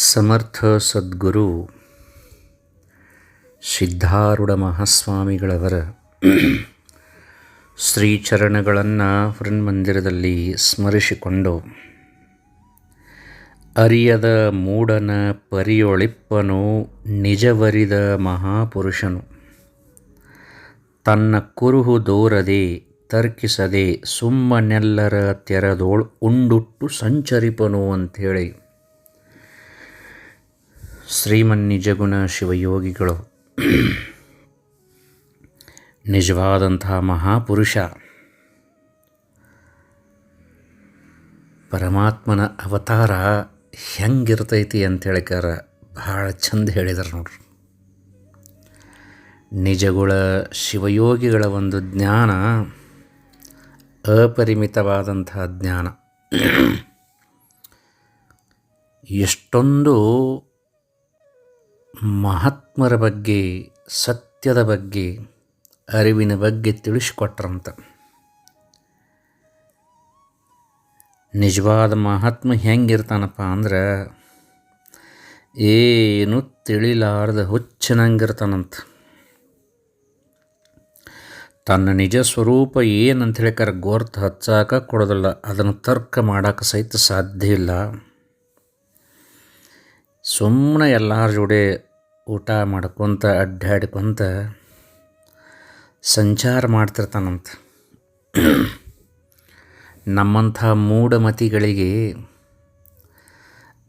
ಸಮರ್ಥ ಸದ್ಗುರು ಸಿದ್ಧಾರೂಢ ಮಹಾಸ್ವಾಮಿಗಳವರ ಶ್ರೀಚರಣಗಳನ್ನು ಮಂದಿರದಲ್ಲಿ ಸ್ಮರಿಸಿಕೊಂಡು ಅರಿಯದ ಮೂಡನ ಪರಿಯೊಳಿಪ್ಪನು, ನಿಜವರಿದ ಮಹಾಪುರುಷನು. ತನ್ನ ಕುರುಹು ದೋರದೆ, ತರ್ಕಿಸದೆ ಸುಮ್ಮನೆಲ್ಲರ ತೆರದೋಳು ಉಂಡುಟ್ಟು ಸಂಚರಿಪನು ಅಂಥೇಳಿ. ಶ್ರೀಮನ್ನಿಜಗುಣ ಶಿವಯೋಗಿಗಳು. ನಿಜವಾದಂತಹ ಮಹಾಪುರುಷ. ಪರಮಾತ್ಮನ ಅವತಾರ ಹೆಂಗಿರ್ತೈತಿ ಅಂತೇಳಿಕಾರ ಭಾಳ ಚಂದ ಹೇಳಿದರು ನೋಡ್ರಿ. ನಿಜಗುಳ ಶಿವಯೋಗಿಗಳ ಒಂದು ಜ್ಞಾನ ಅಪರಿಮಿತವಾದಂತಹ ಜ್ಞಾನ. ಎಷ್ಟೊಂದು ಮಹಾತ್ಮರ ಬಗ್ಗೆ, ಸತ್ಯದ ಬಗ್ಗೆ, ಅರಿವಿನ ಬಗ್ಗೆ ತಿಳಿಸ್ಕೊಟ್ರಂತ. ನಿಜವಾದ ಮಹಾತ್ಮ ಹೆಂಗಿರ್ತಾನಪ್ಪ ಅಂದ್ರೆ ಏನು ತಿಳಿಲಾರ್ದ ಹುಚ್ಚನಂಗಿರ್ತಾನಂತ. ತನ್ನ ನಿಜ ಸ್ವರೂಪ ಏನಂತ ಕರೆ ಗೋರ್ತ ಹಚ್ಚಾಕ ಕೊಡೋದಿಲ್ಲ, ಅದನ್ನು ತರ್ಕ ಮಾಡೋಕೆ ಸಹಿತ ಸಾಧ್ಯ ಇಲ್ಲ. ಸುಮ್ಮನೆ ಎಲ್ಲರ ಜೋಡಿ ಊಟ ಮಾಡ್ಕೊತ, ಅಡ್ಡಾಡ್ಕೊತ ಸಂಚಾರ ಮಾಡ್ತಿರ್ತಾನಂತ. ನಮ್ಮಂಥ ಮೂಢಮತಿಗಳಿಗೆ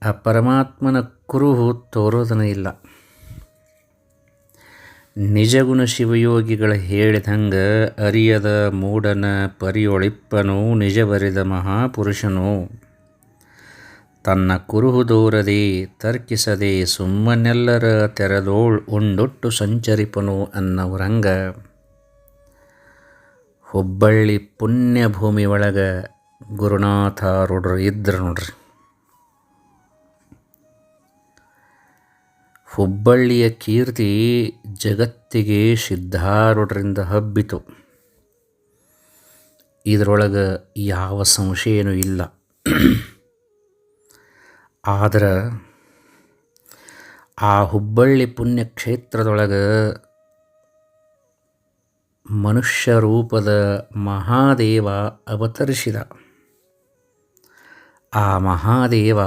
ಆ ಪರಮಾತ್ಮನ ಕುರುಹು ತೋರೋದನ ಇಲ್ಲ. ನಿಜಗುಣ ಶಿವಯೋಗಿಗಳ ಹೇಳಿದಂಗೆ ಅರಿಯದ ಮೂಡನ ಪರಿಯೊಳಿಪ್ಪನು, ನಿಜ ಬರಿದ ಮಹಾಪುರುಷನು. ತನ್ನ ಕುರುಹು ದೂರದೆ ತರ್ಕಿಸದೆ ಸುಮ್ಮನೆಲ್ಲರ ತೆರೆದೋಳ್ ಉಂಡೊಟ್ಟು ಸಂಚರಿಪನು ಅನ್ನವರಂಗ ಹುಬ್ಬಳ್ಳಿ ಪುಣ್ಯಭೂಮಿ ಒಳಗೆ ಗುರುನಾಥ ರುಡ್ರ ಇದ್ರು ನೋಡ್ರಿ. ಹುಬ್ಬಳ್ಳಿಯ ಕೀರ್ತಿ ಜಗತ್ತಿಗೆ ಸಿದ್ಧಾರೂಢರಿಂದ ಹಬ್ಬಿತು. ಇದರೊಳಗೆ ಯಾವ ಸಂಶಯನೂ ಇಲ್ಲ. ಆದ್ರೆ ಆ ಹುಬ್ಬಳ್ಳಿ ಪುಣ್ಯಕ್ಷೇತ್ರದೊಳಗೆ ಮನುಷ್ಯ ರೂಪದ ಮಹಾದೇವ ಅವತರಿಸಿದ. ಆ ಮಹಾದೇವ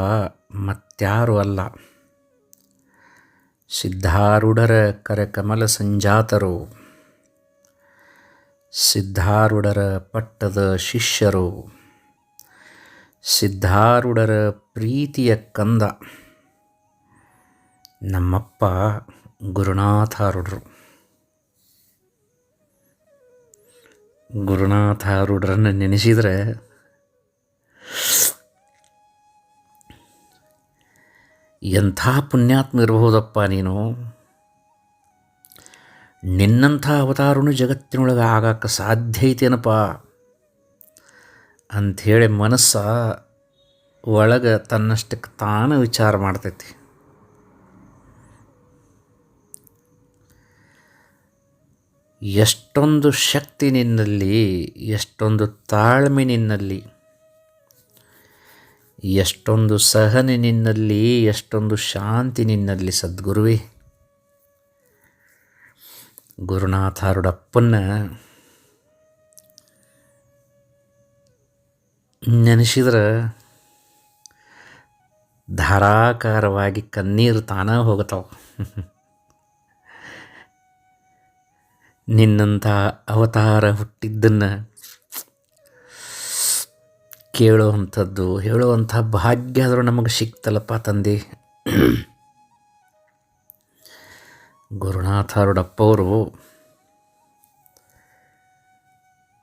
ಮತ್ಯಾರು ಅಲ್ಲ. ಸಿದ್ಧಾರೂಢರ ಕರಕಮಲ ಸಂಜಾತರು, ಸಿದ್ಧಾರೂಢರ ಪಟ್ಟದ ಶಿಷ್ಯರು, ಸಿದ್ಧಾರೂಢರ ಪ್ರೀತಿಯ ಕಂದ. ನಮ್ಮಪ್ಪ ಗುರುನಾಥಾರುಡ್ರು ಗುರುನಾಥಾರುಡ್ರನ್ನು ನೆನೆಸಿದರೆ ಎಂಥ ಪುಣ್ಯಾತ್ಮ ಇರಬಹುದಪ್ಪ ನೀನು? ನಿನ್ನಂಥ ಅವತಾರನು ಜಗತ್ತಿನೊಳಗೆ ಆಗಾಕ ಸಾಧ್ಯ ಐತೇನಪ್ಪ? ಅಂಥೇಳಿ ಮನಸ್ಸ ಒಳಗೆ ತನ್ನಷ್ಟಕ್ಕೆ ತಾನು ವಿಚಾರ ಮಾಡ್ತೈತಿ. ಎಷ್ಟೊಂದು ಶಕ್ತಿ ನಿನ್ನಲ್ಲಿ, ಎಷ್ಟೊಂದು ತಾಳ್ಮೆ ನಿನ್ನಲ್ಲಿ, ಎಷ್ಟೊಂದು ಸಹನೆ ನಿನ್ನಲ್ಲಿ, ಎಷ್ಟೊಂದು ಶಾಂತಿ ನಿನ್ನಲ್ಲಿ ಸದ್ಗುರುವೇ. ಗುರುನಾಥಾರುಡಪ್ಪನ್ನ ನೆನೆಸಿದ್ರೆ ಧಾರಾಕಾರವಾಗಿ ಕಣ್ಣೀರು ತಾನೇ ಹೋಗ್ತಾವೆ. ನಿನ್ನಂಥ ಅವತಾರ ಹುಟ್ಟಿದ್ದನ್ನು ಕೇಳುವಂಥದ್ದು, ಹೇಳುವಂಥ ಭಾಗ್ಯ ಆದರೂ ನಮಗೆ ಸಿಕ್ತಲ್ಲಪ್ಪ ತಂದೆ. ಗುರುನಾಥಾರುಡಪ್ಪವರು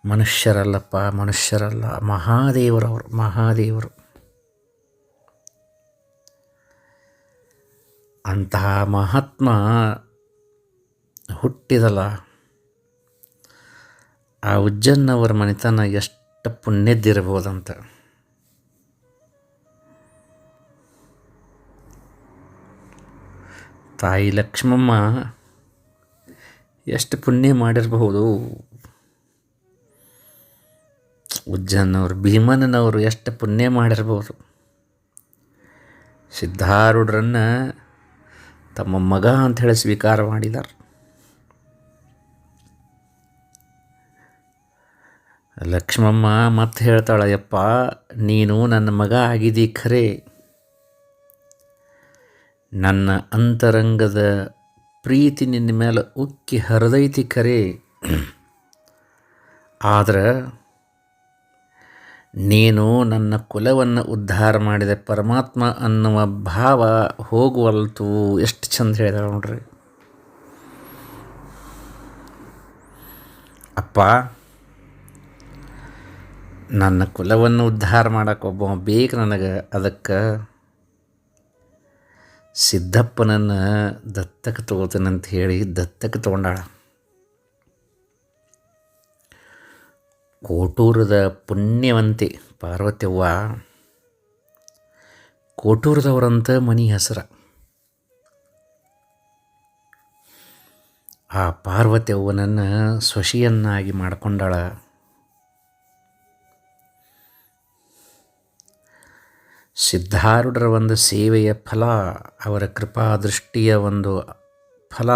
ಮನುಷ್ಯರಲ್ಲಪ್ಪ, ಮನುಷ್ಯರಲ್ಲ, ಮಹಾದೇವರವರು, ಮಹಾದೇವರು. ಅಂತಹ ಮಹಾತ್ಮ ಹುಟ್ಟಿದಲ್ಲ, ಆ ಉಜ್ಜನ್ನವರ ಮನೆತನ ಎಷ್ಟು ಪುಣ್ಯದ್ದಿರಬಹುದಂತ. ತಾಯಿ ಲಕ್ಷ್ಮಮ್ಮ ಎಷ್ಟು ಪುಣ್ಯ ಮಾಡಿರಬಹುದು. ಉಜ್ಜನ್ನವರು ಭೀಮನವರು ಎಷ್ಟು ಪುಣ್ಯ ಮಾಡಿರ್ಬೋದು ಸಿದ್ಧಾರೂಢರನ್ನು ತಮ್ಮ ಮಗ ಅಂತ ಹೇಳಿ ಸ್ವೀಕಾರ ಮಾಡಿದ್ದಾರೆ ಲಕ್ಷ್ಮಮ್ಮ ಮತ್ತೆ ಹೇಳ್ತಾಳೆ, ಯಪ್ಪ, ನೀನು ನನ್ನ ಮಗ ಆಗಿದ್ದೀ ಖರೆ. ನನ್ನ ಅಂತರಂಗದ ಪ್ರೀತಿ ನಿನ್ನ ಮೇಲೆ ಉಕ್ಕಿ ಹರಿದೈತಿ ಖರೆ. ಆದ್ರೆ ನೀನು ನನ್ನ ಕುಲವನ್ನು ಉದ್ಧಾರ ಮಾಡಿದ ಪರಮಾತ್ಮ ಅನ್ನುವ ಭಾವ ಹೋಗುವಲ್ತು. ಎಷ್ಟು ಚಂದ ಹೇಳಿದಾರೆ ನೋಡ್ರಿ. ಅಪ್ಪ, ನನ್ನ ಕುಲವನ್ನು ಉದ್ಧಾರ ಮಾಡಕ್ಕೆ ಒಬ್ಬ ಬೇಕು ನನಗೆ. ಅದಕ್ಕೆ ಸಿದ್ದಪ್ಪನನ್ನು ದತ್ತಕ್ಕೆ ತಗೋತೇನಂತ ಹೇಳಿ ದತ್ತಕ್ಕೆ ತೊಗೊಂಡಾಳ. ಕೋಟೂರದ ಪುಣ್ಯವಂತೆ ಪಾರ್ವತ್ಯವ್ವ. ಕೋಟೂರದವರಂತ ಮನಿ ಹೆಸರ. ಆ ಪಾರ್ವತಿಯವ್ವನನ್ನು ಸ್ವಶಿಯನ್ನಾಗಿ ಮಾಡಿಕೊಂಡಾಳ. ಸಿದ್ಧಾರೂಢರ ಒಂದು ಸೇವೆಯ ಫಲ, ಅವರ ಕೃಪಾ ದೃಷ್ಟಿಯ ಒಂದು ಫಲ.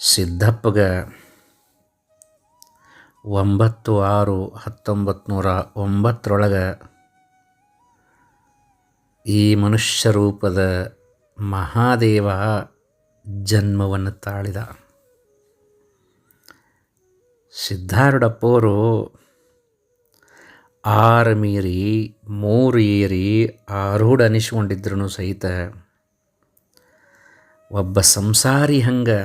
ಸಿದ್ದಪ್ಪಗ ಒಂಬತ್ತು ಆರು ಹತ್ತೊಂಬತ್ತು ನೂರ ಒಂಬತ್ತರೊಳಗೆ ಈ ಮನುಷ್ಯ ರೂಪದ ಮಹಾದೇವ ಜನ್ಮವನ್ನು ತಾಳಿದ. ಸಿದ್ಧಾರೂಢಪ್ಪವರು ಆರು ಮೀರಿ, ಮೂರು ಏರಿ ಆರೂಢ ಅನಿಸ್ಕೊಂಡಿದ್ರು ಸಹಿತ ಒಬ್ಬ ಸಂಸಾರಿ ಹಂಗೆ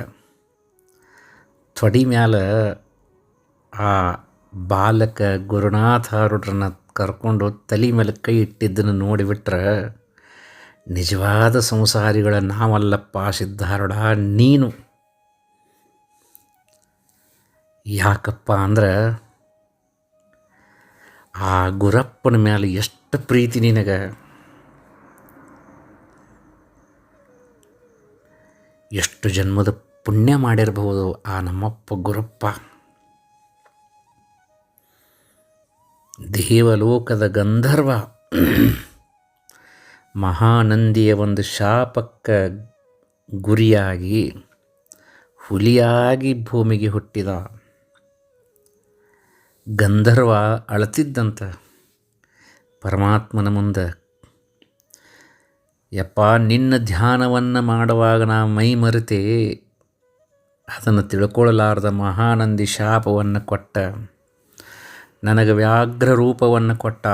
ತೊಡಿ ಮ್ಯಾಲ ಆ ಬಾಲಕ ಗುರುನಾಥಾರೂಢರನ್ನ ಕರ್ಕೊಂಡು ತಲೆ ಮೇಲೆ ಕೈ ಇಟ್ಟಿದ್ದನ್ನು ನೋಡಿಬಿಟ್ರೆ, ನಿಜವಾದ ಸಂಸಾರಿಗಳ ನಾವಲ್ಲಪ್ಪ ಸಿದ್ಧಾರೂಢ ನೀನು. ಯಾಕಪ್ಪ ಅಂದ್ರೆ, ಆ ಗುರಪ್ಪನ ಮೇಲೆ ಎಷ್ಟು ಪ್ರೀತಿ ನಿನಗೆ? ಎಷ್ಟು ಜನ್ಮದ ಪುಣ್ಯ ಮಾಡಿರಬಹುದು ಆ ನಮ್ಮಪ್ಪ ಗುರಪ್ಪ. ದೇವಲೋಕದ ಗಂಧರ್ವ. ಮಹಾನಂದಿಯ ಒಂದು ಶಾಪಕ್ಕೆ ಗುರಿಯಾಗಿ, ಹುಲಿಯಾಗಿ ಭೂಮಿಗೆ ಹುಟ್ಟಿದ. ಗಂಧರ್ವ ಅಳತಿದ್ದಂತ ಪರಮಾತ್ಮನ ಮುಂದೆ, ಯಪ್ಪ, ನಿನ್ನ ಧ್ಯಾನವನ್ನು ಮಾಡುವಾಗ ನಾ ಮೈ ಮರೆತೇ, ಅದನ್ನು ತಿಳ್ಕೊಳ್ಳಲಾರ್ದ ಮಹಾನಂದಿ ಶಾಪವನ್ನು ಕೊಟ್ಟ. ನನಗೆ ವ್ಯಾಘ್ರ ರೂಪವನ್ನು ಕೊಟ್ಟ.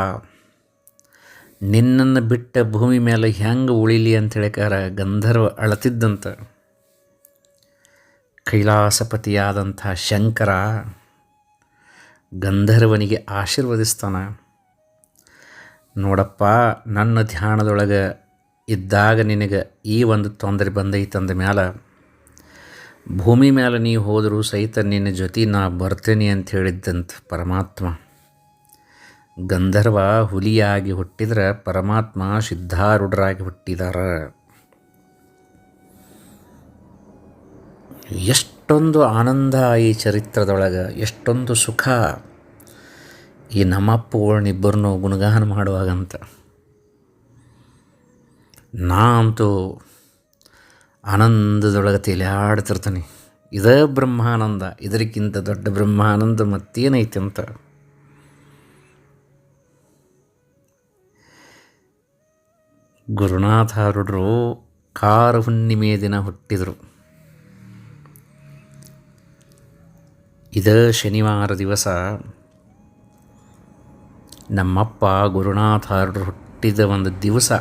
ನಿನ್ನನ್ನು ಬಿಟ್ಟ ಭೂಮಿ ಮೇಲೆ ಹೆಂಗೆ ಉಳಿಲಿ ಅಂತ ಹೇಳಿಕಾರ ಗಂಧರ್ವ ಅಳತಿದ್ದಂತ. ಕೈಲಾಸಪತಿಯಾದಂಥ ಶಂಕರ ಗಂಧರ್ವನಿಗೆ ಆಶೀರ್ವದಿಸ್ತಾನ. ನೋಡಪ್ಪ, ನನ್ನ ಧ್ಯಾನದೊಳಗೆ ಇದ್ದಾಗ ನಿನಗೆ ಈ ಒಂದು ತೊಂದರೆ ಬಂದೈತಂದ ಮ್ಯಾಲ. ಭೂಮಿ ಮೇಲೆ ನೀ ಹೋದರೂ ಸಹಿತ ನಿನ್ನ ಜೊತೆ ನಾ ಬರ್ತೇನೆ ಅಂತ ಹೇಳಿದ್ದಂತ ಪರಮಾತ್ಮ. ಗಂಧರ್ವ ಹುಲಿಯಾಗಿ ಹುಟ್ಟಿದ್ರೆ ಪರಮಾತ್ಮ ಸಿದ್ಧಾರೂಢರಾಗಿ ಹುಟ್ಟಿದಾರ. ಎಷ್ಟೊಂದು ಆನಂದ ಈ ಚರಿತ್ರದೊಳಗೆ, ಎಷ್ಟೊಂದು ಸುಖ. ಈ ನಮ್ಮಪ್ಪಗಳನ್ನಿಬ್ಬರನ್ನೂ ಗುಣಗಾನ ಮಾಡುವಾಗಂತ. ನಾ ಅಂತೂ ಆನಂದದೊಳಗೆ ತೇಲಾಡ್ತಿರ್ತಾನೆ. ಇದೇ ಬ್ರಹ್ಮಾನಂದ, ಇದಕ್ಕಿಂತ ದೊಡ್ಡ ಬ್ರಹ್ಮಾನಂದ ಮತ್ತೇನೈತಿ ಅಂತ. ಗುರುನಾಥಾರುಡ್ರು ಕಾರ ಹುಣ್ಣಿಮೆಯ ದಿನ ಹುಟ್ಟಿದರು. ಇದೇ ಶನಿವಾರ ದಿವಸ ನಮ್ಮಪ್ಪ ಗುರುನಾಥಾರುಡ್ರು ಹುಟ್ಟಿದ ಒಂದು ದಿವಸ.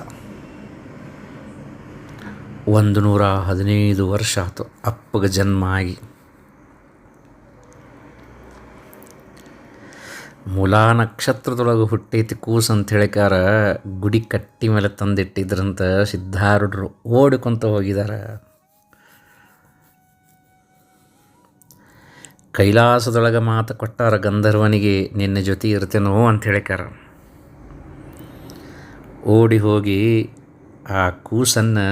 ಒಂದು ನೂರ ಹದಿನೈದು ವರ್ಷ ಆಯ್ತು ಅಪ್ಪಗೆ ಜನ್ಮ ಆಗಿ. ಮೂಲಾ ನಕ್ಷತ್ರದೊಳಗೆ ಹುಟ್ಟೈತಿ ಕೂಸು ಅಂತ ಹೇಳಿಕಾರ ಗುಡಿ ಕಟ್ಟಿ ಮೇಲೆ ತಂದಿಟ್ಟಿದ್ರಂತ ಸಿದ್ಧಾರೂಢರು ಓಡಿಕೊಂತ ಹೋಗಿದ್ದಾರೆ ಕೈಲಾಸದೊಳಗೆ ಮಾತು ಕೊಟ್ಟಾರ ಗಂಧರ್ವನಿಗೆ, ನಿನ್ನ ಜೊತೆ ಇರ್ತೇನೋ ಅಂತ ಹೇಳಿಕಾರ ಓಡಿ ಹೋಗಿ ಆ ಕೂಸನ್ನು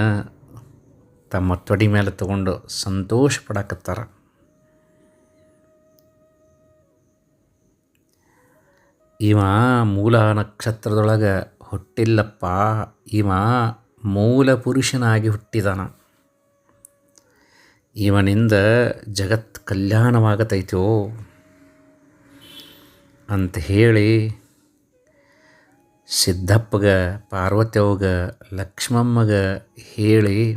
ತಮ್ಮ ತೊಡಿ ಮೇಲೆ ತಗೊಂಡು ಸಂತೋಷ ಪಡಕತ್ತಾರ ಇವ ಮೂಲ ನಕ್ಷತ್ರದೊಳಗೆ ಹುಟ್ಟಿಲ್ಲಪ್ಪ. ಇವ ಮೂಲ ಪುರುಷನಾಗಿ ಹುಟ್ಟಿದಾನ. ಇವನಿಂದ ಜಗತ್ ಕಲ್ಯಾಣವಾಗತೈತೋ ಅಂತ ಹೇಳಿ ಸಿದ್ದಪ್ಪಗ, ಪಾರ್ವತಿಯವ್ಗ, ಲಕ್ಷ್ಮಮ್ಮಗ ಹೇಳಿ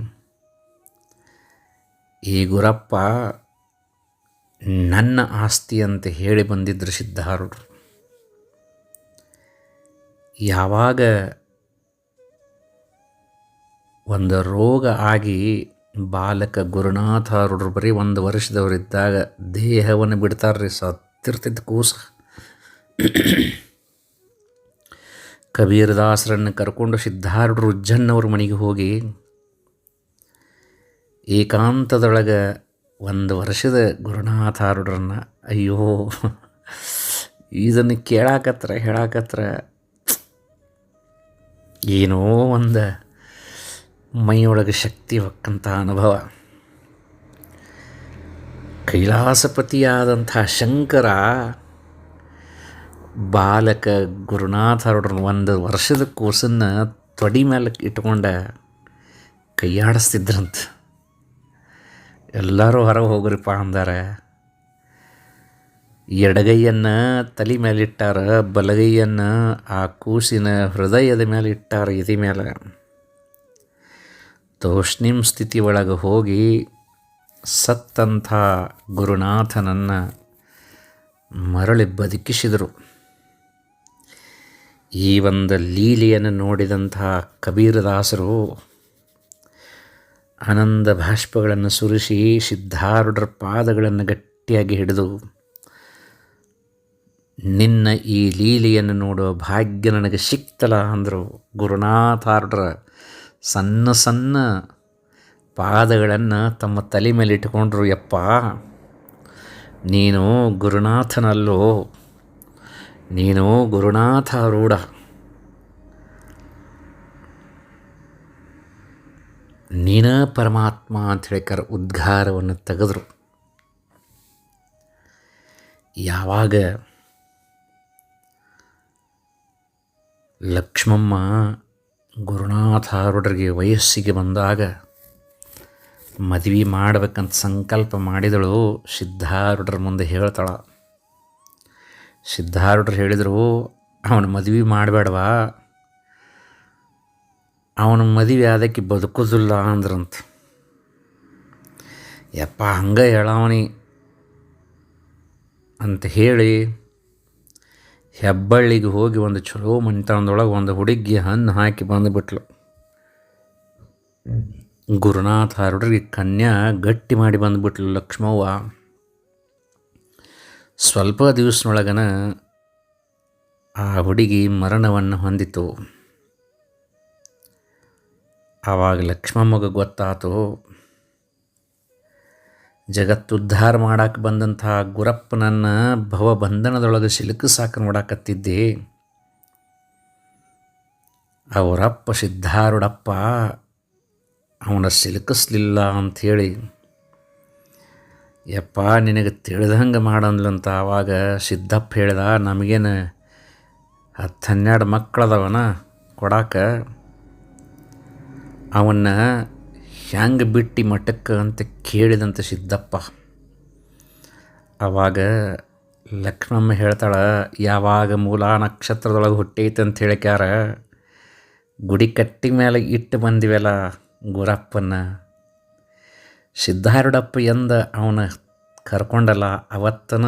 ಈ ಗುರಪ್ಪ ನನ್ನ ಆಸ್ತಿ ಅಂತ ಹೇಳಿ ಬಂದಿದ್ದರು ಸಿದ್ಧಾರೂಢರು ಯಾವಾಗ ಒಂದು ರೋಗ ಆಗಿ ಬಾಲಕ ಗುರುನಾಥಾರೂಢರು ಬರೀ ಒಂದು ವರ್ಷದವರಿದ್ದಾಗ ದೇಹವನ್ನು ಬಿಡ್ತಾರ್ರಿ ಸತ್ತಿರ್ತಿದ್ದ ಕೂಸ. ಕಬೀರದಾಸರನ್ನು ಕರ್ಕೊಂಡು ಸಿದ್ಧಾರೂಢರು ಉಜ್ಜನ್ನವ್ರ ಮನೆಗೆ ಹೋಗಿ ಏಕಾಂತದೊಳಗೆ ಒಂದು ವರ್ಷದ ಗುರುನಾಥಾರುಡ್ರನ್ನ ಅಯ್ಯೋ, ಇದನ್ನು ಕೇಳಾಕತ್ರ ಹೇಳಾಕತ್ರ ಏನೋ ಒಂದು ಮೈಯೊಳಗೆ ಶಕ್ತಿ ಹೊಕ್ಕಂಥ ಅನುಭವ. ಕೈಲಾಸಪತಿಯಾದಂಥ ಶಂಕರ ಬಾಲಕ ಗುರುನಾಥರವ್ರನ್ನ ಒಂದು ವರ್ಷದ ಕೂಸನ್ನು ತೊಡಿ ಮೇಲೆ ಇಟ್ಕೊಂಡ ಕೈಯಾಡಿಸ್ತಿದ್ರಂತ. ಎಲ್ಲರೂ ಹೊರಗೆ ಹೋಗ್ರಿಪ್ಪ ಅಂದಾರೆ. ಎಡಗೈಯನ್ನು ತಲೆ ಮೇಲೆ ಇಟ್ಟಾರ ಬಲಗೈಯನ್ನು ಆ ಕೂಸಿನ ಹೃದಯದ ಮೇಲೆ ಇಟ್ಟಾರ ಎದೆ ಮೇಲೆ ತೋಷ್ಣಿಂ ಸ್ಥಿತಿ ಒಳಗೆ ಹೋಗಿ ಸತ್ತಂಥ ಗುರುನಾಥನನ್ನು ಮರಳಿ ಬದುಕಿಸಿದರು. ಈ ಒಂದು ಲೀಲೆಯನ್ನು ನೋಡಿದಂಥ ಕಬೀರದಾಸರು ಆನಂದ ಭಾಷ್ಪಗಳನ್ನು ಸುರಿಸಿ ಸಿದ್ಧಾರೂಢರ ಪಾದಗಳನ್ನು ಗಟ್ಟಿಯಾಗಿ ಹಿಡಿದು, ನಿನ್ನ ಈ ಲೀಲೆಯನ್ನು ನೋಡುವ ಭಾಗ್ಯ ನನಗೆ ಸಿಕ್ತಲ್ಲ ಅಂದರು ಗುರುನಾಥಾರ್ಡ್ರ ಸಣ್ಣ ಸಣ್ಣ ಪಾದಗಳನ್ನು ತಮ್ಮ ತಲೆ ಮೇಲೆ ಇಟ್ಕೊಂಡ್ರು, ಯಪ್ಪ, ನೀನು ಗುರುನಾಥನಲ್ಲೋ, ನೀನು ಗುರುನಾಥಾರೂಢ. ನೀನ ಪರಮಾತ್ಮ ಹೇಳಿ ಕರ ಉದ್ಗಾರವನ್ನು ತೆಗೆದ್ರು. ಯಾವಾಗ ಲಕ್ಷ್ಮಮ್ಮ ಗುರುನಾಥಾರೂಢರಿಗೆ ವಯಸ್ಸಿಗೆ ಬಂದಾಗ ಮದುವೆ ಮಾಡಬೇಕಂತ ಸಂಕಲ್ಪ ಮಾಡಿದಳು, ಸಿದ್ಧಾರೂಢರ ಮುಂದೆ ಹೇಳ್ತಾಳ. ಸಿದ್ಧಾರುಡ್ರು ಹೇಳಿದರು, ಅವನು ಮದುವೆ ಮಾಡಬೇಡವಾ? ಅವನ ಮದುವೆ ಅದಕ್ಕೆ ಬದುಕೋದಿಲ್ಲ ಅಂದ್ರಂತ. ಯಪ್ಪ, ಹಂಗೆ ಹೇಳವನಿ ಅಂತ ಹೇಳಿ ಹೆಬ್ಬಳ್ಳಿಗೆ ಹೋಗಿ ಒಂದು ಚಲೋ ಮನೆತನದೊಳಗೆ ಒಂದು ಹುಡುಗಿ ಹಣ್ಣು ಹಾಕಿ ಬಂದುಬಿಟ್ಲು. ಗುರುನಾಥ ಹರಡ್ರಿಗೆ ಕನ್ಯಾ ಗಟ್ಟಿ ಮಾಡಿ ಬಂದುಬಿಟ್ಲು ಲಕ್ಷ್ಮವ್ವ. ಸ್ವಲ್ಪ ದಿವಸನೊಳಗನ ಆ ಹುಡುಗಿ ಮರಣವನ್ನು ಹೊಂದಿತು. ಆವಾಗ ಲಕ್ಷ್ಮಮ್ಮಗೆ ಗೊತ್ತಾತು, ಜಗತ್ತುದ್ಧಾರ ಮಾಡಕ್ಕೆ ಬಂದಂಥ ಗುರಪ್ಪನನ್ನು ಭವಬಂಧನದೊಳಗೆ ಸಿಲುಕಿಸಾಕ ನೋಡಾಕತ್ತಿದ್ದೆ ಅವರಪ್ಪ ಸಿದ್ಧಾರುಡಪ್ಪ ಅವನ ಸಿಲುಕಿಸ್ಲಿಲ್ಲ ಅಂಥೇಳಿ. ಯಪ್ಪ, ನಿನಗೆ ತಿಳಿದಂಗೆ ಮಾಡಂದ್ಲಂತ ಆವಾಗ ಸಿದ್ದಪ್ಪ ಹೇಳ್ದ, ನಮಗೇನು ಹತ್ತು ಹನ್ನೆರಡು ಮಕ್ಕಳದವನ ಕೊಡಾಕ ಅವನ್ನ ಹೆಂಗೆ ಬಿಟ್ಟು ಮಠಕ್ಕೆ ಅಂತ ಕೇಳಿದಂತ ಸಿದ್ದಪ್ಪ. ಆವಾಗ ಲಕ್ಷ್ಮಮ್ಮ ಹೇಳ್ತಾಳೆ, ಯಾವಾಗ ಮೂಲ ನಕ್ಷತ್ರದೊಳಗೆ ಹುಟ್ಟೈತೆ ಅಂತ ಹೇಳಿಕ್ಯಾರ, ಗುಡಿ ಕಟ್ಟಿ ಮೇಲೆ ಇಟ್ಟು ಬಂದಿವೆಲ್ಲ ಗುರಪ್ಪನ ಸಿದ್ಧಾರೂಢಪ್ಪ ಎಂದ, ಅವನ ಕರ್ಕೊಂಡಲ್ಲ, ಅವತ್ತನ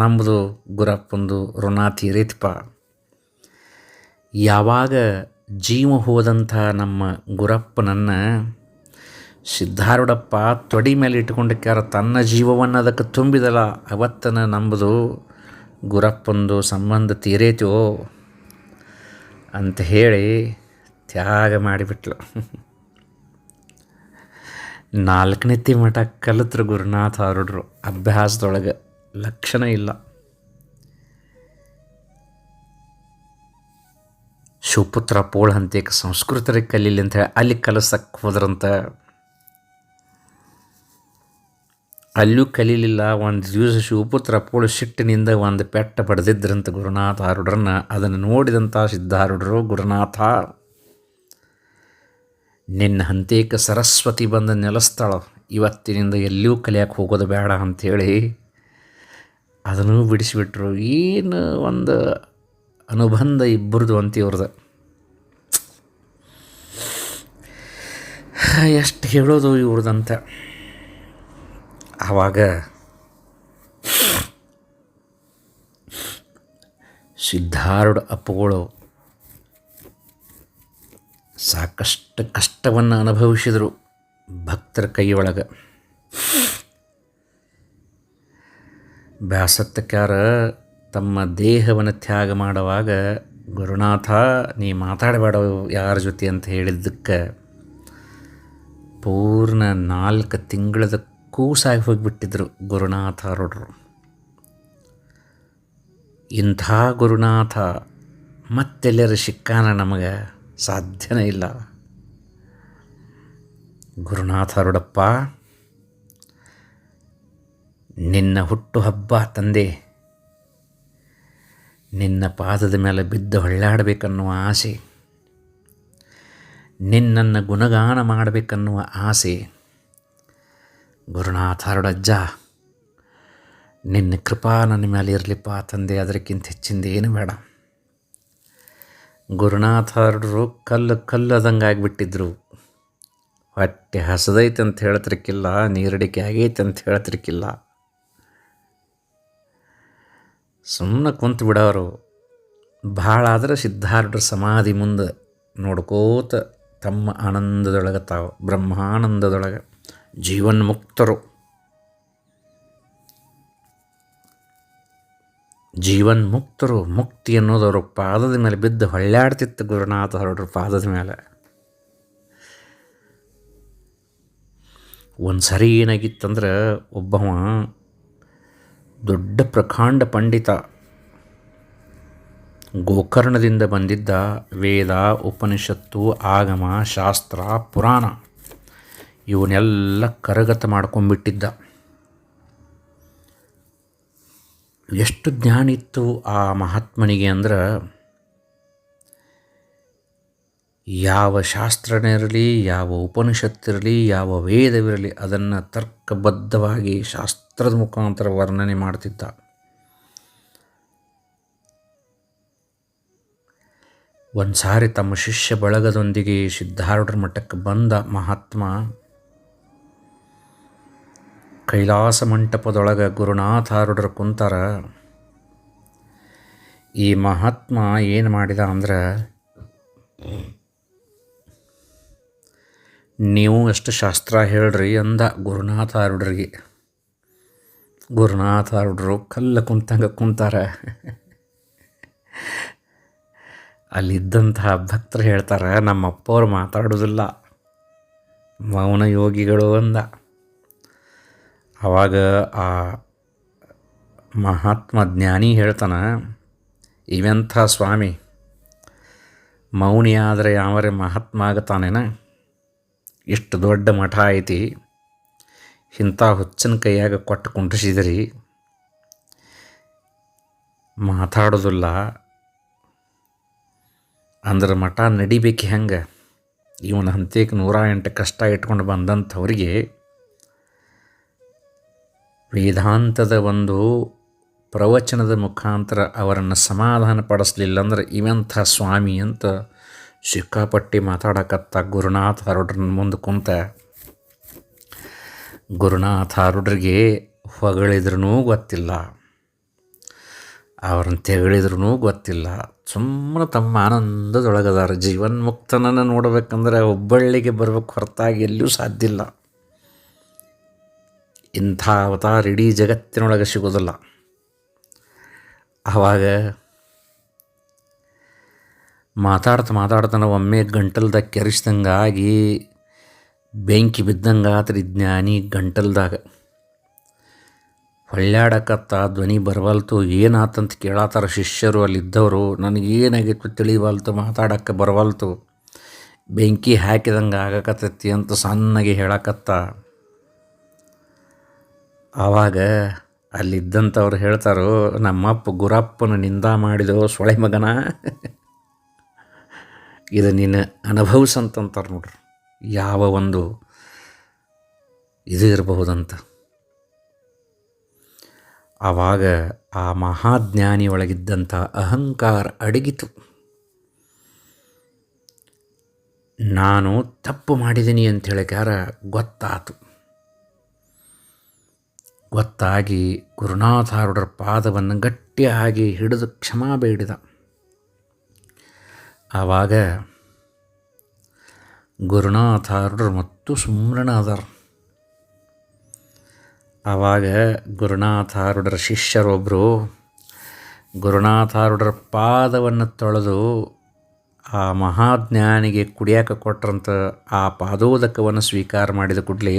ನಮ್ಮದು ಗುರಪ್ಪಂದು ಋಣ ತೀರೈತಪ್ಪ ಯಾವಾಗ ಜೀವ ಹೋದಂಥ ನಮ್ಮ ಗುರಪ್ಪನನ್ನು ಸಿದ್ಧಾರೂಢಪ್ಪ ತೊಡಿ ಮೇಲೆ ಇಟ್ಕೊಂಡಕ್ಕಾರ ತನ್ನ ಜೀವವನ್ನು ಅದಕ್ಕೆ ತುಂಬಿದಲ್ಲ ಅವತ್ತನ ನಂಬುದು ಗುರಪ್ಪಂದು ಸಂಬಂಧ ತೀರೇತು ಅಂತ ಹೇಳಿ ತ್ಯಾಗ ಮಾಡಿಬಿಟ್ಲು. ನಾಲ್ಕನೇತಿ ಮಠ ಕಲಿತರು ಗುರುನಾಥ ಹರಡ್ರು ಅಭ್ಯಾಸದೊಳಗೆ ಲಕ್ಷಣ ಇಲ್ಲ. ಶಿವಪುತ್ರ ಪೋಳ ಹಂತಕ್ಕೆ ಸಂಸ್ಕೃತರಿಗೆ ಕಲೀಲಿ ಅಂತ ಹೇಳಿ ಅಲ್ಲಿ ಕಲಿಸಕ್ಕೆ ಹೋದ್ರಂತ. ಅಲ್ಲೂ ಕಲೀಲಿಲ್ಲ, ಒಂದು ದಿವಸ ಶಿವಪುತ್ರ ಪೋಳು ಸಿಟ್ಟಿನಿಂದ ಒಂದು ಪೆಟ್ಟ ಬಡ್ದಿದ್ರಂತ ಗುರುನಾಥ ಆರುಡ್ರನ್ನ ಅದನ್ನು ನೋಡಿದಂಥ ಸಿದ್ಧಾರುಡ್ರು ಗುರುನಾಥ. ನಿನ್ನ ಹಂತೇಕ ಸರಸ್ವತಿ ಬಂದ ನೆಲೆಸ್ತಾಳ ಇವತ್ತಿನಿಂದ ಎಲ್ಲಿಯೂ ಕಲಿಯಕ್ಕೆ ಹೋಗೋದು ಬೇಡ ಅಂಥೇಳಿ ಅದನ್ನು ಬಿಡಿಸಿಬಿಟ್ರು. ಏನು ಒಂದು ಅನುಬಂಧ ಇಬ್ಬರದು ಅಂತ ಇವ್ರದ್ದು ಎಷ್ಟು ಹೇಳೋದು ಇವ್ರದಂತ. ಆವಾಗ ಸಿದ್ಧಾರೂಢ ಅಪ್ಪುಗಳು ಸಾಕಷ್ಟು ಕಷ್ಟವನ್ನು ಅನುಭವಿಸಿದರು ಭಕ್ತರ ಕೈಯೊಳಗೆ ಬ್ಯಾಸತ್ತಕ್ಯಾರ ತಮ್ಮ ದೇಹವನ್ನು ತ್ಯಾಗ ಮಾಡುವಾಗ, ಗುರುನಾಥ, ನೀ ಮಾತಾಡಬೇಡ ಯಾರ ಜೊತೆ ಅಂತ ಹೇಳಿದ್ದಕ್ಕೆ ಪೂರ್ಣ ನಾಲ್ಕು ತಿಂಗಳದ ಕೂಸಾಗಿ ಹೋಗಿಬಿಟ್ಟಿದ್ರು ಗುರುನಾಥರೊಡ್ರು. ಇಂಥ ಗುರುನಾಥ ಮತ್ತೆಲ್ಲರ ಸಿಕ್ಕಾನ ನಮಗೆ ಸಾಧ್ಯನೇ ಇಲ್ಲ. ಗುರುನಾಥರುಡಪ್ಪ, ನಿನ್ನ ಹುಟ್ಟುಹಬ್ಬ ತಂದೆ ನಿನ್ನ ಪಾದದ ಮೇಲೆ ಬಿದ್ದು ಹೊಳ್ಳಾಡಬೇಕನ್ನುವ ಆಸೆ. ನಿನ್ನನ್ನು ಗುಣಗಾನ ಮಾಡಬೇಕನ್ನುವ ಆಸೆ. ಗುರುನಾಥರಡಜ್ಜ ನಿನ್ನ ಕೃಪಾ ನನ್ನ ಮೇಲೆ ಇರಲಿಪ್ಪ ತಂದೆ, ಅದಕ್ಕಿಂತ ಹೆಚ್ಚಿಂದ ಏನು ಬೇಡ. ಗುರುನಾಥರರು ಕಲ್ಲು ಕಲ್ಲದಂಗೆ ಆಗಿಬಿಟ್ಟಿದ್ರು. ಹೊಟ್ಟೆ ಹಸದೈತೆ ಅಂತ ಹೇಳ್ತಿರ್ಕಿಲ್ಲ, ನೀರಡಿಕೆ ಆಗೈತೆ ಅಂತ ಹೇಳ್ತಿರ್ಕಿಲ್ಲ. ಸುಮ್ಮನೆ ಕುಂತು ಬಿಡೋರು. ಭಾಳ ಆದ್ರೆ ಸಿದ್ಧಾರ್ಥರ ಸಮಾಧಿ ಮುಂದೆ ನೋಡ್ಕೋತ ತಮ್ಮ ಆನಂದದೊಳಗೆ ತಾವು, ಬ್ರಹ್ಮಾನಂದದೊಳಗೆ ಜೀವನ್ಮುಕ್ತರು ಜೀವನ್ಮುಕ್ತರು ಮುಕ್ತಿ ಅನ್ನೋದು ಅವ್ರ ಪಾದದ ಮೇಲೆ ಬಿದ್ದು ಹೊಳ್ಳಾಡ್ತಿತ್ತು ಗುರುನಾಥ ಹೊರಡ್ರ ಪಾದದ ಮೇಲೆ. ಒಂದು ಸರಿ ಏನಾಗಿತ್ತಂದ್ರೆ ಒಬ್ಬವ ದೊಡ್ಡ ಪ್ರಕಾಂಡ ಪಂಡಿತ. ಗೋಕರ್ಣದಿಂದ ಬಂದಿದ್ದ ವೇದ, ಉಪನಿಷತ್ತು, ಆಗಮ, ಶಾಸ್ತ್ರ, ಪುರಾಣ ಇವನ್ನೆಲ್ಲ ಕರಗತ ಮಾಡ್ಕೊಂಡ್ಬಿಟ್ಟಿದ್ದ. ಎಷ್ಟು ಜ್ಞಾನಿತ್ತು ಆ ಮಹಾತ್ಮನಿಗೆ ಅಂದ್ರೆ ಯಾವ ಶಾಸ್ತ್ರನಿರಲಿ ಯಾವ ಉಪನಿಷತ್ತಿರಲಿ, ಯಾವ ವೇದವಿರಲಿ ಅದನ್ನು ತರ್ಕಬದ್ಧವಾಗಿ ಶಾಸ್ತ್ರದ ಮುಖಾಂತರ ವರ್ಣನೆ ಮಾಡ್ತಿದ್ದ. ಒಂದು ಸಾರಿ ತಮ್ಮ ಶಿಷ್ಯ ಬಳಗದೊಂದಿಗೆ ಸಿದ್ಧಾರೂಢರ ಮಠಕ್ಕೆ ಬಂದ ಮಹಾತ್ಮ, ಕೈಲಾಸ ಮಂಟಪದೊಳಗೆ ಗುರುನಾಥಾರೂಢರು ಕುಂತಾರ. ಈ ಮಹಾತ್ಮ ಏನು ಮಾಡಿದ ಅಂದ್ರೆ ನೀವು ಎಷ್ಟು ಶಾಸ್ತ್ರ ಹೇಳ್ರಿ ಅಂದ ಗುರುನಾಥ ಆರುಡ್ರಿಗೆ ಗುರುನಾಥ ಆರುಡ್ರು ಕಲ್ಲು ಕುಂತಂಗೆ ಕುಂತಾರೆ. ಅಲ್ಲಿದ್ದಂತಹ ಭಕ್ತರು ಹೇಳ್ತಾರೆ ನಮ್ಮ ಅಪ್ಪವ್ರು ಮಾತಾಡೋದಿಲ್ಲ. ಮೌನ ಯೋಗಿಗಳು ಅಂದ. ಆವಾಗ ಆ ಮಹಾತ್ಮ ಜ್ಞಾನಿ ಹೇಳ್ತಾನೆ, ಇವೆಂಥ ಸ್ವಾಮಿ ಮೌನಿ ಆದರೆ ಯಾವರೇ ಮಹಾತ್ಮ ಆಗತಾನೇನ? ಇಷ್ಟು ದೊಡ್ಡ ಮಠ ಐತಿ. ಇಂಥ ಹುಚ್ಚನ ಕೈಯಾಗ ಕೊಟ್ಟು ಕುಂಡ್ರಿಸಿದ್ರಿ. ಮಾತಾಡೋದಿಲ್ಲ. ಅಂದ್ರೆ ಮಠ ನಡಿಬೇಕು ಹೆಂಗೆ? ಇವನ ಹಂತಕ್ಕೆ ನೂರ ಎಂಟು ಕಷ್ಟ ಇಟ್ಕೊಂಡು ಬಂದಂಥವ್ರಿಗೆ ವೇದಾಂತದ ಒಂದು ಪ್ರವಚನದ ಮುಖಾಂತರ ಅವರನ್ನು ಸಮಾಧಾನ ಪಡಿಸ್ಲಿಲ್ಲ ಅಂದ್ರೆ ಇವೆಂಥ ಸ್ವಾಮಿ ಅಂತ ಸಿಕ್ಕಾಪಟ್ಟಿ ಮಾತಾಡಕತ್ತ ಗುರುನಾಥ ಹರುಡ್ರನ್ನ ಮುಂದೆ ಕುಂತ. ಗುರುನಾಥ ಹರುಡ್ರಿಗೆ ಹೊಗಳಿದ್ರೂ ಗೊತ್ತಿಲ್ಲ. ಅವ್ರನ್ನ ತೆಗಳಿದ್ರೂ ಗೊತ್ತಿಲ್ಲ. ಸುಮ್ಮನೆ ತಮ್ಮ ಆನಂದದೊಳಗದಾರ. ಜೀವನ್ಮುಕ್ತನನ್ನು ನೋಡಬೇಕಂದ್ರೆ ಹುಬ್ಬಳ್ಳಿಗೆ ಬರ್ಬೇಕು ಹೊರತಾಗಿ ಎಲ್ಲಿಯೂ ಸಾಧ್ಯ ಇಲ್ಲ. ಇಂಥ ಅವತಾರ ಇಡೀ ಜಗತ್ತಿನೊಳಗೆ ಸಿಗೋದಿಲ್ಲ. ಆವಾಗ ಮಾತಾಡ್ತಾ ಮಾತಾಡ್ತಾನೆ ಒಮ್ಮೆ ಗಂಟಲ್ದಾಗ ಕೆರೆಸ್ದಂಗೆ ಆಗಿ ಬೆಂಕಿ ಬಿದ್ದಂಗೆ ಆತ್ರಿ ಜ್ಞಾನಿ ಗಂಟಲ್ದಾಗ. ಹೊಳ್ಳಾಡಕತ್ತ ಧ್ವನಿ ಬರವಲ್ತು ಏನಾತಂತ ಕೇಳತ್ತಾರ ಶಿಷ್ಯರು ಅಲ್ಲಿದ್ದವರು ನನಗೇನಾಗಿತ್ತು ತಿಳಿವಲ್ತು ಮಾತಾಡಕ್ಕೆ ಬರವಲ್ತು. ಬೆಂಕಿ ಹಾಕಿದಂಗೆ ಆಗಕತ್ತೈತಿ ಅಂತ ಸಣ್ಣಗೆ ಹೇಳಕತ್ತ. ಆವಾಗ ಅಲ್ಲಿದ್ದಂಥವ್ರು ಹೇಳ್ತಾರೋ, ನಮ್ಮಪ್ಪ ಗುರಪ್ಪನ ನಿಂದ ಮಾಡಿದೋ ಸೊಳೆ ಮಗನ? ಇದು ನೀನು ಅನುಭವಿಸಂತಂತಾರೆ ನೋಡ್ರಿ. ಯಾವ ಒಂದು ಇದು ಇರಬಹುದಂತ. ಆವಾಗ ಆ ಮಹಾಜ್ಞಾನಿ ಒಳಗಿದ್ದಂಥ ಅಹಂಕಾರ ಅಡಗಿತು. ನಾನು ತಪ್ಪು ಮಾಡಿದ್ದೀನಿ ಅಂತ ಹೇಳಿಕಾರ ಗೊತ್ತಾತು. ಗೊತ್ತಾಗಿ ಗುರುನಾಥಾರುಡರ ಪಾದವನ್ನು ಗಟ್ಟಿಯಾಗಿ ಹಿಡಿದು ಕ್ಷಮಾ ಬೇಡಿದ. ಆವಾಗ ಗುರುನಾಥಾರುಡ್ರು ಮತ್ತು ಸುಮ್ರಣ ಅದಾರ ಆವಾಗ ಗುರುನಾಥಾರುಡರ ಶಿಷ್ಯರೊಬ್ಬರು ಗುರುನಾಥಾರುಡರ ಪಾದವನ್ನು ತೊಳೆದು ಆ ಮಹಾಜ್ಞಾನಿಗೆ ಕುಡಿಯಾಕ ಕೊಟ್ರಂತ ಆ ಪಾದೋದಕವನ್ನು ಸ್ವೀಕಾರ ಮಾಡಿದ ಕೂಡಲೇ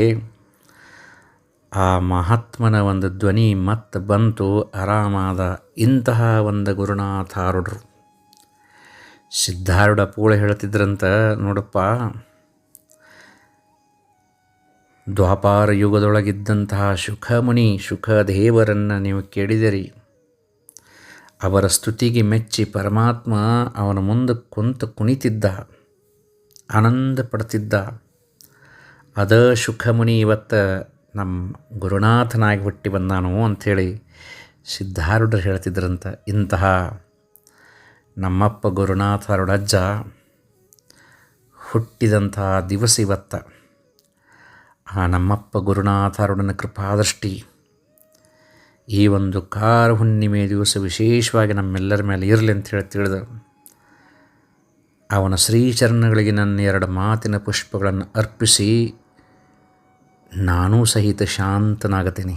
ಆ ಮಹಾತ್ಮನ ಒಂದು ಧ್ವನಿ ಮತ್ತೆ ಬಂತು ಆರಾಮಾದ ಇಂತಹ ಒಂದು ಗುರುನಾಥಾರುಡ್ರು ಸಿದ್ಧಾರೂಢ ಪೂಳೆ ಹೇಳ್ತಿದ್ರಂತ ನೋಡಪ್ಪ. ದ್ವಾಪಾರ ಯುಗದೊಳಗಿದ್ದಂತಹ ಸುಖಮುನಿ ಸುಖದೇವರನ್ನು ನೀವು ಕೇಳಿದಿರಿ. ಅವರ ಸ್ತುತಿಗೆ ಮೆಚ್ಚಿ ಪರಮಾತ್ಮ ಅವನ ಮುಂದೆ ಕುಂತು ಕುಣಿತಿದ್ದ, ಆನಂದ ಪಡ್ತಿದ್ದ. ಅದ ಸುಖಮುನಿ ಇವತ್ತು ನಮ್ಮ ಗುರುನಾಥನಾಗಿ ಹುಟ್ಟಿ ಬಂದಾನು ಅಂಥೇಳಿ ಸಿದ್ಧಾರೂಢರು ಹೇಳ್ತಿದ್ರಂತ ಇಂತಹ ನಮ್ಮಪ್ಪ ಗುರುನಾಥರೊಡಜ್ಜ ಹುಟ್ಟಿದಂತಹ ದಿವಸ ಇವತ್ತ. ಆ ನಮ್ಮಪ್ಪ ಗುರುನಾಥರುಡನ ಕೃಪಾದೃಷ್ಟಿ ಈ ಒಂದು ಕಾರ ಹುಣ್ಣಿಮೆ ದಿವಸ ವಿಶೇಷವಾಗಿ ನಮ್ಮೆಲ್ಲರ ಮೇಲೆ ಇರಲಿ ಅಂತ ಹೇಳಿ ತಿಳಿದು, ಅವನ ಶ್ರೀಚರಣಗಳಿಗೆ ನನ್ನ ಎರಡು ಮಾತಿನ ಪುಷ್ಪಗಳನ್ನು ಅರ್ಪಿಸಿ ನಾನೂ ಸಹಿತ ಶಾಂತನಾಗತೀನಿ